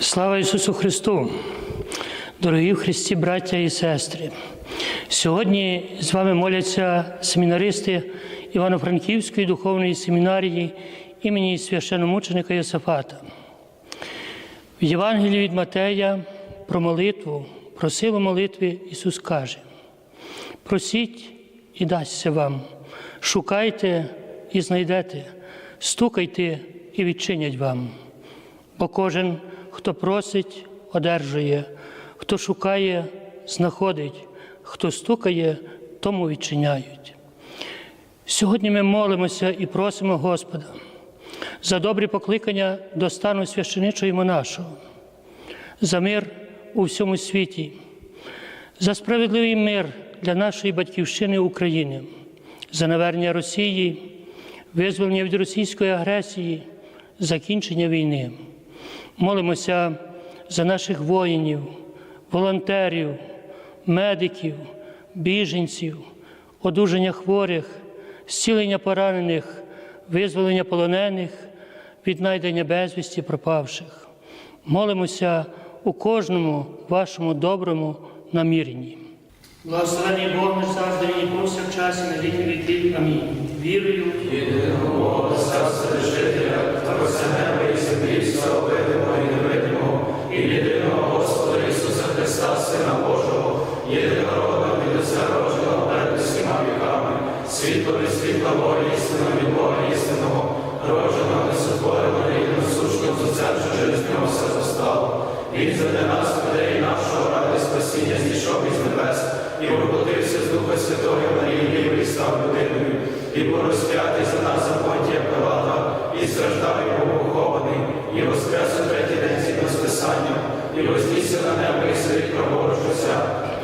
Слава Ісусу Христу! Дорогі в Христі, браття і сестри! Сьогодні з вами моляться семінаристи Івано-Франківської духовної семінарії імені священомученика Йосифата. В Євангелії від Матея про молитву, про силу молитви Ісус каже: просіть і дасться вам, шукайте і знайдете, стукайте і відчинять вам. Бо кожен, хто просить, одержує, хто шукає, знаходить, хто стукає, тому відчиняють. Сьогодні ми молимося і просимо Господа за добрі покликання до стану священичого і монашого, за мир у всьому світі, за справедливий мир для нашої батьківщини України, за навернення Росії, визволення від російської агресії, закінчення війни. Молимося за наших воїнів, волонтерів, медиків, біженців, одужання хворих, зцілення поранених, визволення полонених, віднайдення безвісті пропавших. Молимося у кожному вашому доброму наміренні. Благословений Бог наш завжди і повсякчас і на віки віків. Амінь. Вірую і єдиного Господа Ісуса Христа, Сина Божого, єдинородного від усеродженого перед усіма віками, світло від світла Бога, Бога істинного, родженого, несотвореного і насущного зустрічу через нього все зостало. Він нас, людей нашого ради спасіння, знійшов із небес, і воплотився з Духа Святого Марії, і став і порозп'ятий за нас, Понтія Пилата, і страждав і був похований, і воскресний.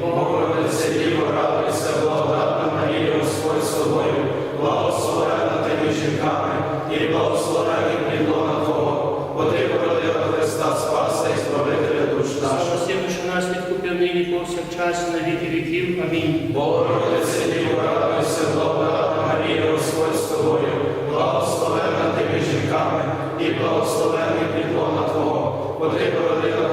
Богородице, Діво, радуйся, благодатна Марія, Господь з тобою, благословена ти між жінками, і благословений плідлона Твого, бо ти породила Христа Спаса і Збавителя душ наших. Сину, що нас відкупив нині повсякчас на віки віків. Амінь. Богородице, Діво, радуйся, благодатна Марія, Господь з тобою, благословена ти між жінками, і благословений плідлона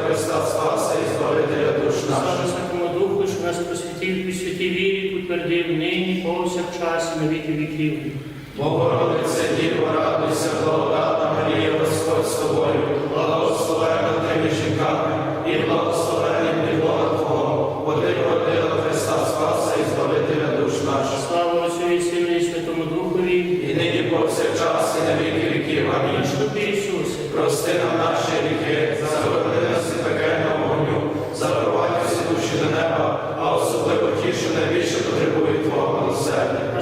Христа Спаса і Збавителя душ наших. Святому Духу, що нас просвітив і святій вірі утвердив нині повсякчас і на віки віків. Богородице, Діво, радуйся, благодатна Марія, Господь з тобою, благословена ти між жінками, і благословений плідлона Твого, бо ти породила Христа Спаса і Збавителя душ наших. Слава Отцю і Сину і Святому Духові, і нині повсякчас і на віки віків. Амінь. Прости нам наші гріхи,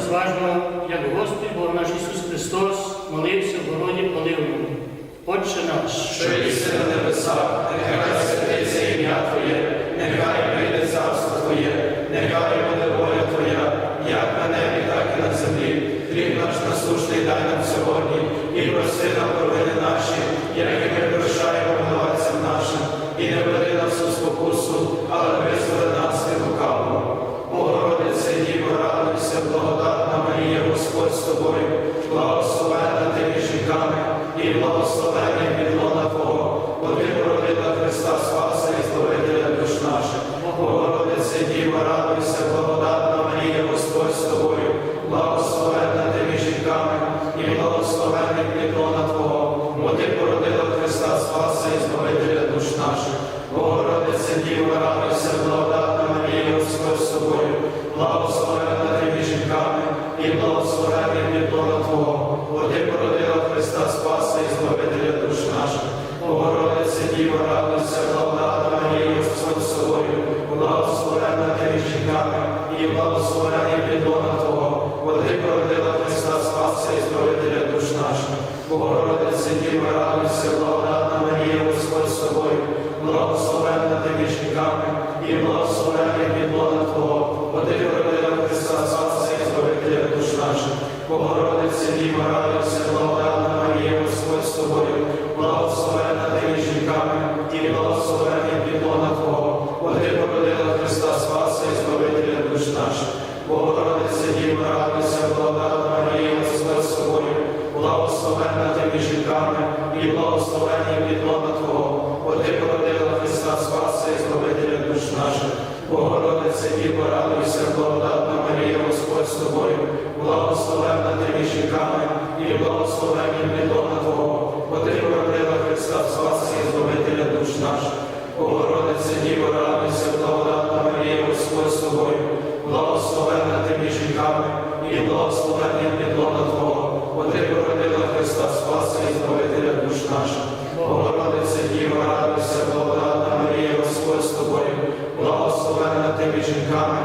Розважмо, як Господь Бог наш Ісус Христос молився в городі поливному. Отче наш, що єси на небесах, тобою, благословенна ти між жінками, і благословенний підлона Твого, бо ти породила Христа Спаса і Збавителя душ наших. Богородице, Діва, радуйся, благодатна Марія, Господь з тобою, благословенна ти між жінками, і благословенний підлона Твого, бо ти породила Христа Спаса і Збавителя душ наших. Богородице, Діва, радуйся, благодатна Марія, Господь з тобою, благословенна ти між жінками,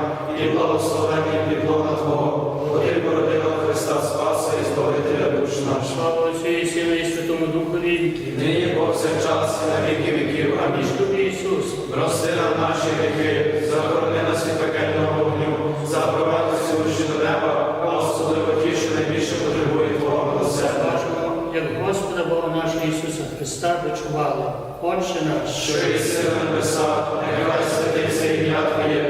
і благословенний підлона Твого, бо ти породила Христа Спаса і Збавителя душ наших. Слава Отцю і Сину і Святому Духові, Нині повсякчас і на віки віків. Амінь. тобі, Ісус. Прости нам наші гріхи, захорони нас від пекельного вогню, запровадь всі душі до неба, особливо ті, що найбільше потребують Твого милосердя. Як Господа Бога нашого Ісуса Христа почували. Отче наш, Що єси на небесах, нехай святиться ім'я Твоє,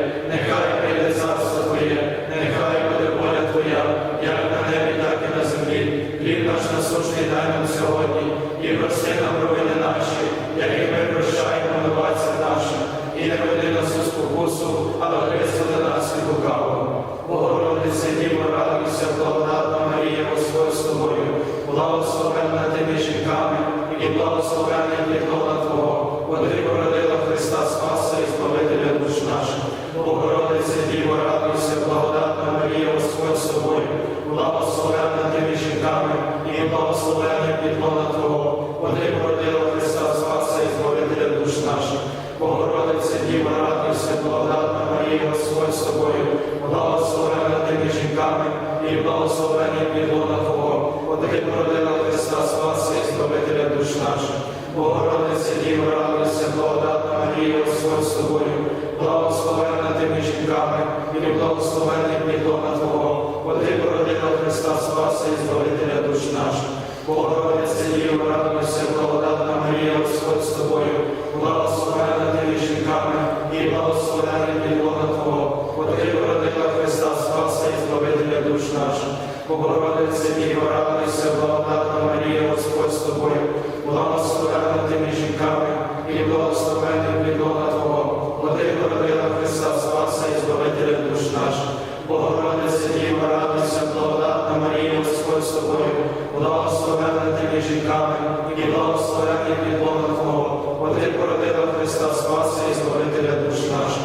Богородице, Діво, радуйся, благодатна Марія, Господь з тобою, благословенна ти між жінками, і благословенний підлона Твого, бо ти породила Христа Спаса і Збавителя душ наших. Богородице, Діво, радуйся, благодатна Марія, Господь з тобою, благословенна ти між жінками, і благословенний підлона Твого, бо ти породила Христа Спаса і Збавителя душ наших. Богородице, Діво, радуйся, благодатна Марія, Господь з тобою, благословенна жінками, і благословенний підлона Твого, бо ти породила Христа Спаса і Збавителя душ наших. Богородице, Діво, радуйся, благодатна Марія, Господь з тобою, благословенна ти між жінками, і благословенний підлона Твого, бо ти породила Христа Спаса і Збавителя душ наших.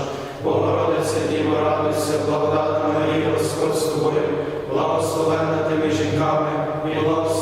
Радуйся, благодатна Марія, Господь з тобою, благословенна ти між і благословенний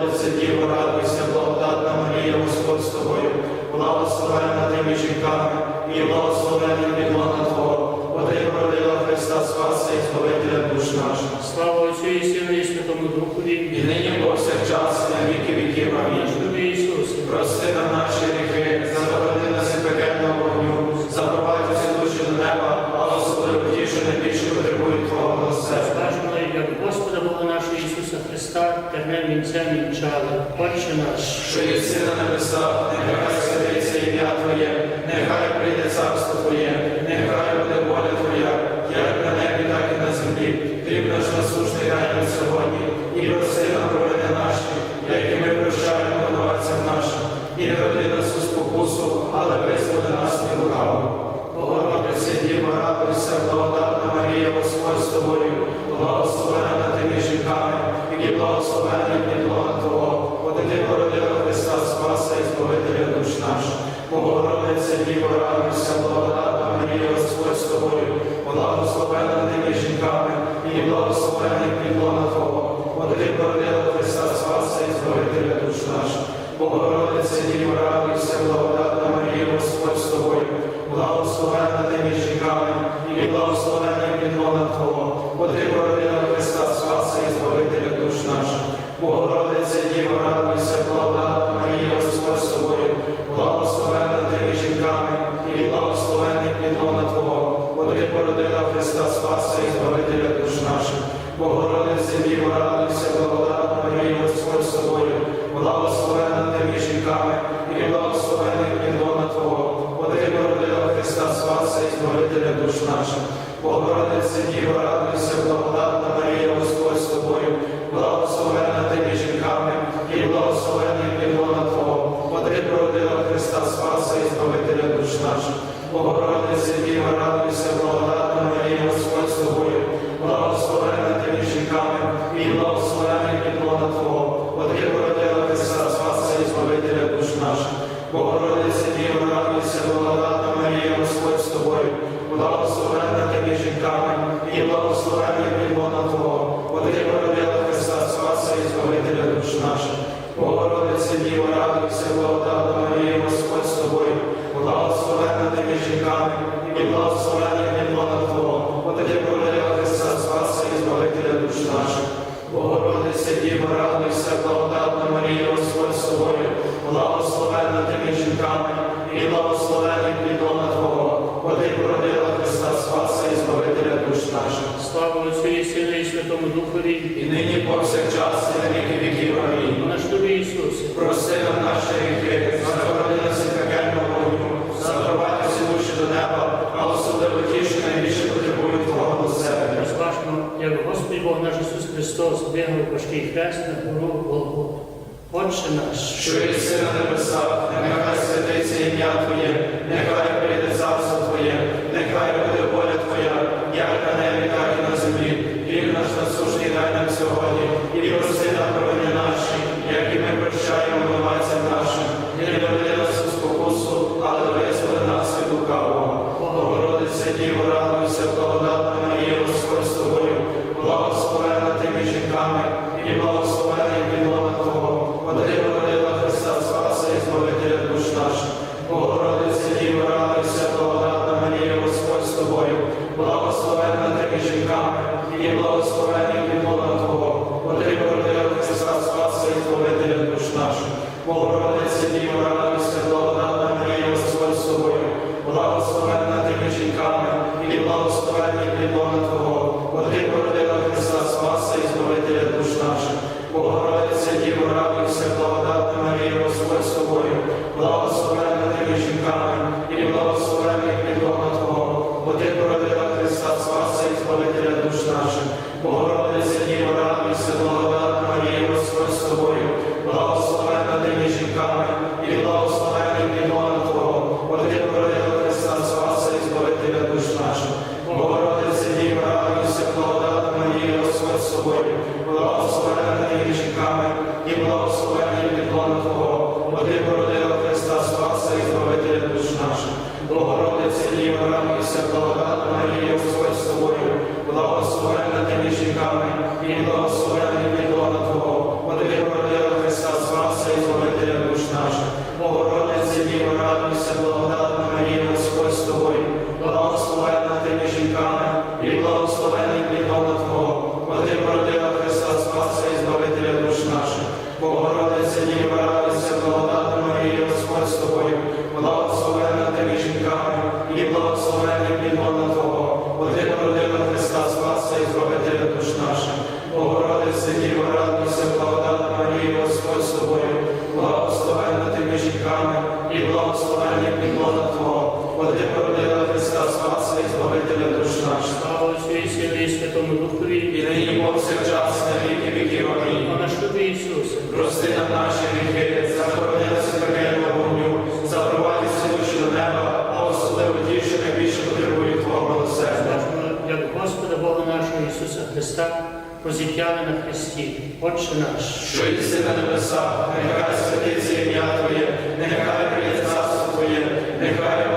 Богородице, Діво, радуйся, благодатна Марія, Господь з тобою, благословенна ти між жінками, і благословенний підлона Твого, бо ти породила Христа Спаса і Збавителя душ наших. слава Отцю і Сину і Святому Духові, І нині повсякчас і на віки віків. Амінь. тобі, Ісус. Прости нам наші гріхи, захорони нас від пекельного вогню, запровадь усі душі до неба, а особливо ті, що найбільше потребують Твого милосердя. Бажано, як Господа Бога нашого Ісуса Христа, Тебе вінця вінчали. Отче наш, Що єси на небесах, нехай святиться ім'я Твоє, нехай прийде царство Твоє, нехай Збавителя душ наших. Богородице Діво, радуйся, благодатна Марія, Господь з тобою, благословенна ти між жінками, і благословений плідона Твого, ти породила Христа Спаса і Збавителя душ наших. Богородице Діво, радуйся, благодатна Марія, Господь з тобою, благословенна ти між жінками, і благословений плідона Твого, ти породила Христа Спаса і Збавителя душ наших. Богородице Діво, радуйся, благодатна Марія, Господь з тобою, благословенна ти між жінками, і благословений плідона Твого, бо ти породила Христа Спаса і Збавителя душ наших. Богородице Діво, радуйся, благодатна Марія, Господь з тобою, благословенна ти жінками, і благословений плідона Твого, бо ти Христа Спаса і Збавителя душ наших. Богородице Діво, радуйся, благодатна Марія, Господь з тобою, благословенна ти жінками, і благословений Святому Духові, І нині повсякчас і на віки віків. Амінь. наш тобі Ісусе. Прости нам наші гріхи, заборони нас від пекельного вогню, запровадь всі душі до неба, а особливо ті, що найбільше потребують Твого милосердя. Розважмо, як Господь Бог наш Ісус Христос вигнав важкий хрест на гору Голгофу. Отче наш, Що єси на небесах, нехай святиться ім'я Твоє, нехай прийде царство Твоє, нехай буде воля Твоя, як на небі, так і на землі. Твого, слава Отцю і Сину і Святому Духові, І нині повсякчас на віки віків. Амінь. наш тобі Ісусе. Прости нам наші гріхи, захорони пекельного вогню, запровадь всі до неба, а особливо ті, що найбільше потребують Твого милосердя. Як Господа Бога нашого Ісуса Христа позітяли на Христі. Отче наш. Що єси на небесах, нехай святиться ім'я Твоє, нехай прийде царство Твоє, нехай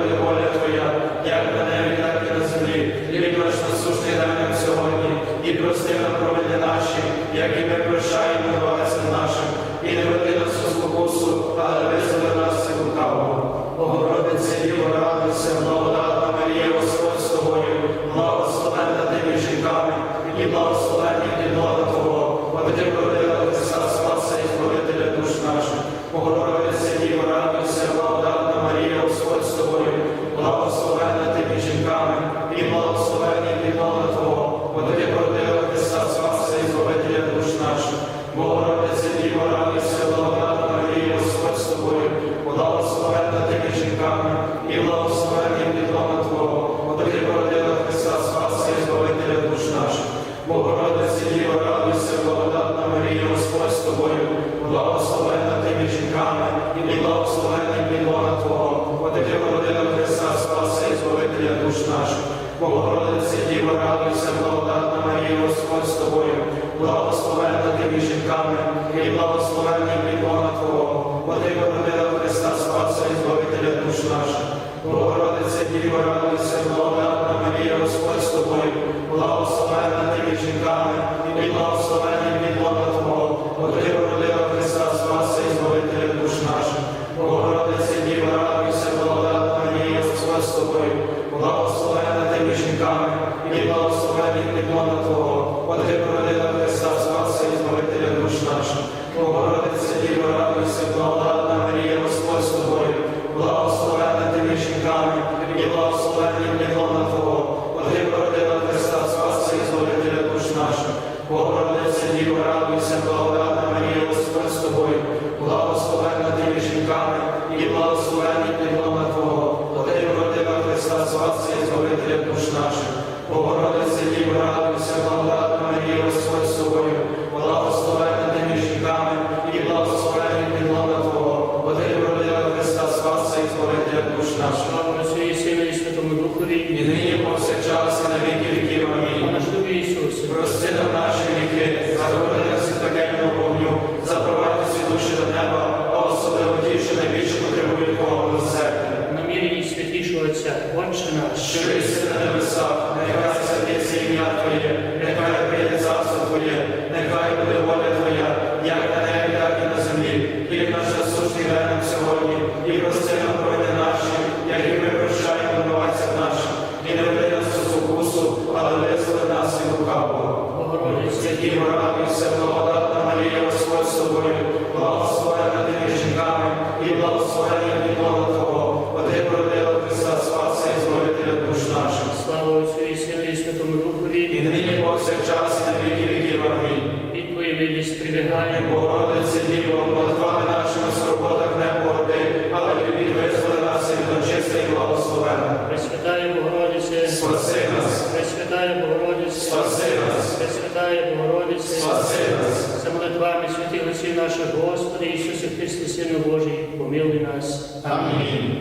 наша, Господи Ісусе Христе, Сину Божий, помилуй нас. Амінь.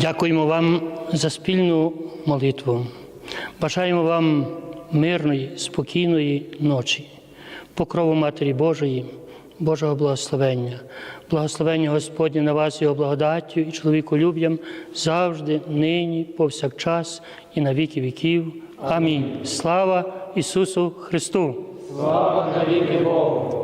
Дякуємо вам за спільну молитву. Бажаємо вам мирної, спокійної ночі, покрову Матері Божої, Божого благословення, благословення Господня на вас, Його благодаттю і чоловіколюб'ям завжди, нині, повсякчас і на віки віків. Амінь. Слава Ісусу Христу! Слава навіки Богу!